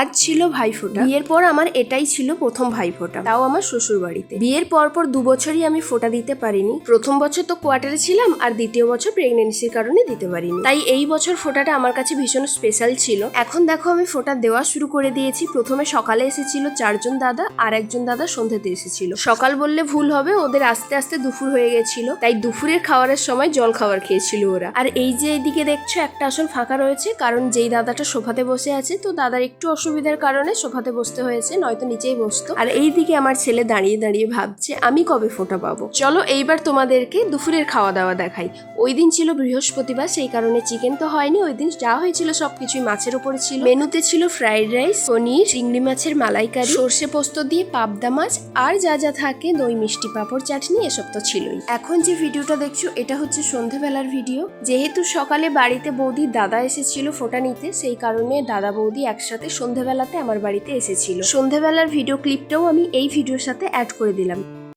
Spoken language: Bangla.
আজ ছিল ভাইফোঁটা। বিয়ের পর আমার এটাই ছিল প্রথম ভাইফোঁটা। তাও আমার শ্বশুর বাড়িতে বিয়ের পর পর দু বছরই আমি ফোঁটা দিতে পারিনি। প্রথম বছর তো কোয়ার্টারে ছিলাম আর দ্বিতীয় বছর প্রেগনেন্সির কারণে দিতে পারিনি। তাই এই বছর ফোঁটাটা আমার কাছে ভীষণ স্পেশাল ছিল। এখন দেখো আমি ফোঁটা দেওয়া শুরু করে দিয়েছি। প্রথমে সকালে এসেছিল চারজন দাদা আর একজন দাদা সন্ধ্যাতে এসেছিল। সকাল বললে ভুল হবে, ওদের আস্তে আস্তে দুপুর হয়ে গেছিল। তাই দুপুরের খাওয়ারের সময় জল খাবার খেয়েছিল ওরা। আর এই যে এইদিকে দেখছ, একটা আসন ফাঁকা রয়েছে। কারণ যেই দাদাটা সোফাতে বসে আছে, তো দাদার একটু অসুবিধার কারণে সোফাতে বসতে হয়েছে, নয়তো নিচেই বসতো। আর এইদিকে আমার ছেলে দাঁড়িয়ে দাঁড়িয়ে ভাবছে, আমি কবে ফোঁটা পাবো? চলো এইবার তোমাদেরকে দুপুরের খাওয়া দাওয়া দেখাই। ওই দিন ছিল বৃহস্পতিবার, সেই কারণে চিকেন তো হয়নি। ওই দিন যা হয়েছিল সবকিছুই মাছের উপরে ছিল। মেনুতে ছিল ফ্রাইড রাইস, পনির, চিংড়ি মাছের মালাইকারি, সর্ষে পোস্ত দিয়ে পাবদা মাছ, আর যা যা থাকে, দই, মিষ্টি পাঁপড়, চাটনি, এসব তো ছিলই। এখন যে ভিডিওটা দেখছ, এটা হচ্ছে সন্ধেবেলার ভিডিও। যেহেতু সকালে বাড়িতে বৌদির দাদা এসেছিল ফোটা নিতে, সেই কারণে দাদা বৌদি একসাথে সন্ধেবেলাতে আমার বাড়িতে এসেছিল। সন্ধেবেলার ভিডিও ক্লিপটাও আমি এই ভিডিওর সাথে অ্যাড করে দিলাম।